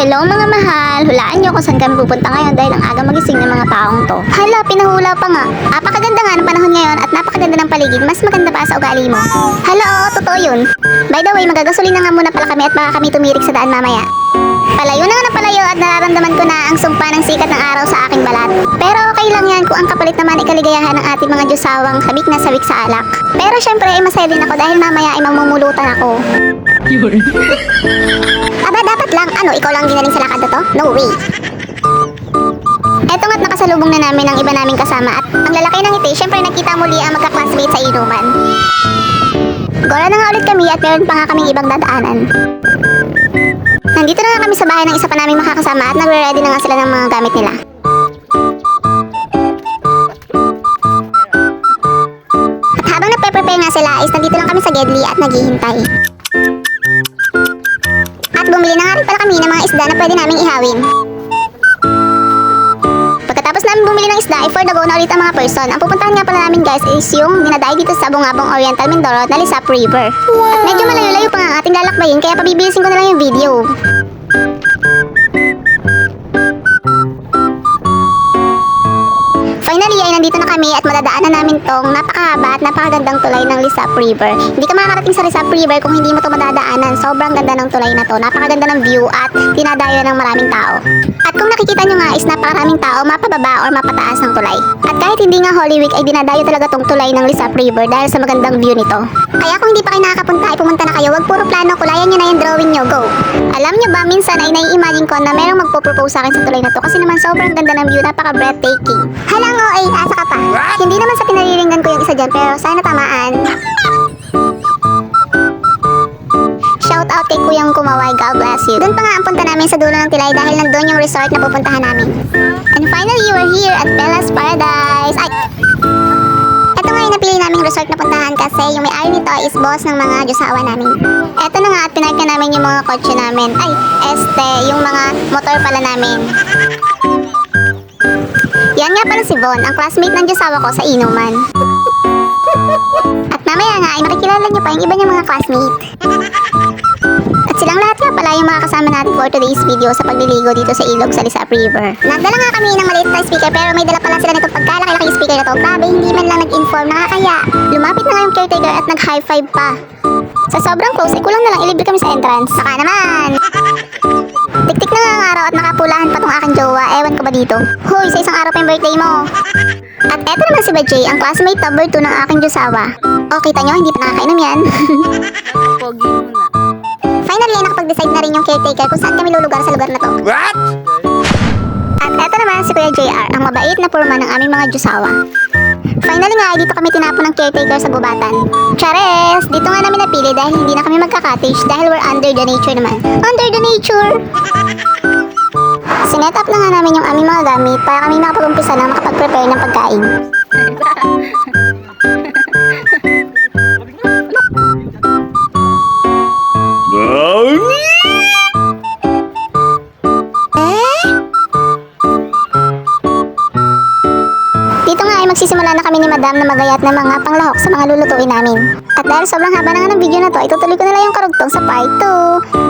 Hello mga mahal, hulaan niyo kung saan kami pupunta ngayon dahil ang aga magising ng mga taong to. Hala, pinahula pa nga. Napakaganda nga ng panahon ngayon at napakaganda ng paligid, mas maganda pa sa ugali mo. Hala, oo, totoo yun. By the way, magagasolin na nga muna pala kami at baka kami tumirik sa daan mamaya. Palayo na nga na palayo at nararamdaman ko na ang sumpa ng sikat ng araw sa aking balat. Pero okay lang yan kung ang kapalit naman ay kaligayahan ng ating mga Diyosawang sabik na sabik sa alak. Pero syempre ay masaya din ako dahil mamaya ay mamumulutan ako. Aba, dapat lang. Ano, ikaw lang ginaling sa lakad to? No way. Eto nga't nakasalubong na namin ang iba naming kasama at ang lalaki ng ngiti, syempre nakita muli ang magka-classmate sa inuman. Gora na nga ulit kami at meron pa nga kaming ibang dadaanan. Nandito na nga kami sa bahay ng isa pa naming makakasama at nagre-ready na nga sila ng mga gamit nila. At habang nagpe-prepare nga sila is nandito lang kami sa Gedli at naghihintay. Bumili na nga rin pala kami ng mga isda na pwede naming ihawin. Pagkatapos namin bumili ng isda, ay for the go na ulit ang mga person. Ang pupuntahan nga pala namin guys is yung dinadayo dito sa Bungabong Oriental Mindoro na Lisap River. At medyo malayo-layo pa nga ang ating lalakbayin kaya pabibilisin ko na lang yung video. Nandito na kami at madadaanan namin tong napakahaba at napakagandang tulay ng Lisap River. Hindi ka makakarating sa Lisap River kung hindi mo to madadaanan. Sobrang ganda ng tulay na to. Napakaganda ng view at dinadayo ng maraming tao. At kung nakikita nyo nga is napakaraming tao mapababa or mapataas ng tulay. At kahit hindi nga Holy Week ay dinadayo talaga tong tulay ng Lisap River dahil sa magandang view nito. Kaya kung hindi pa kayo nakakapunta ay pumunta na kayo. Wag puro plano, kulayan nyo na yung drawing nyo. Go! Alam nyo ba, minsan ay nai-imagine ko na merong magpo-propose sa akin sa tulay na to kasi naman sobrang ganda ng view, napaka breathtaking. Halang o ay asa ka pa. Hindi naman sa pinalilingan ko yung isa dyan pero sana tamaan. Shout out kay Kuyang Kumaway, God bless you. Doon pa nga ang punta namin sa dulo ng Tilay dahil nandun yung resort na pupuntahan namin. And finally, we're here at Bella's Paradise. Ay! Yung napili naming resort na puntahan kasi yung may-ari nito is boss ng mga Diyosawa namin. Ito na nga at pinark na namin yung mga kotse namin. Ay, este, yung mga motor pala namin. Yan nga pala si Von, ang classmate ng Diyosawa ko sa inuman. At mamaya nga ay makikilala niyo pa yung iba niyang mga classmate. At silang lahat nga pala yung mga kasama natin for today's video sa pagliligo dito sa ilog sa Lisap River. Nagdala nga kami ng maliit na speaker pero may dala pala sila nitong pagkalaki-laki speaker na to. Grabe, hindi man nag-inform, nakakaya. Lumapit na nga yung caretaker at nag-high five pa. Sa sobrang close, ay kulang na lang ilibre kami sa entrance. Saka naman! Tiktik na nga ang araw at nakapulahan pa tong aking jowa. Ewan ko ba dito? Hoy, sa isang araw pa yung birthday mo. At eto naman si Bajay, ang classmate number 2 ng aking Diyosawa. O, kita nyo, hindi pa nakakainom yan. Pogi muna. Finally, ay nakapag-decide na rin yung caretaker kung saan kami lulugar sa lugar na to. What? At eto naman si Kuya JR, ang mabait na purma ng aming mga Diyosawa. Finally nga, dito kami tinapon ng caretaker sa gubatan. Chares! Dito nga namin napili dahil hindi na kami magka-cottage dahil we're under the nature naman. Under the nature! Sinet up na nga namin yung aming mga gamit para kami makapag-umpisa na makapag-prepare ng pagkain. Magsisimula na kami ni Madam na magayat ng mga panglahok sa mga lulutuin namin. At dahil sobrang haba na nga ng video na to, itutuloy ko na lang yung karugtong sa part 2. Bye!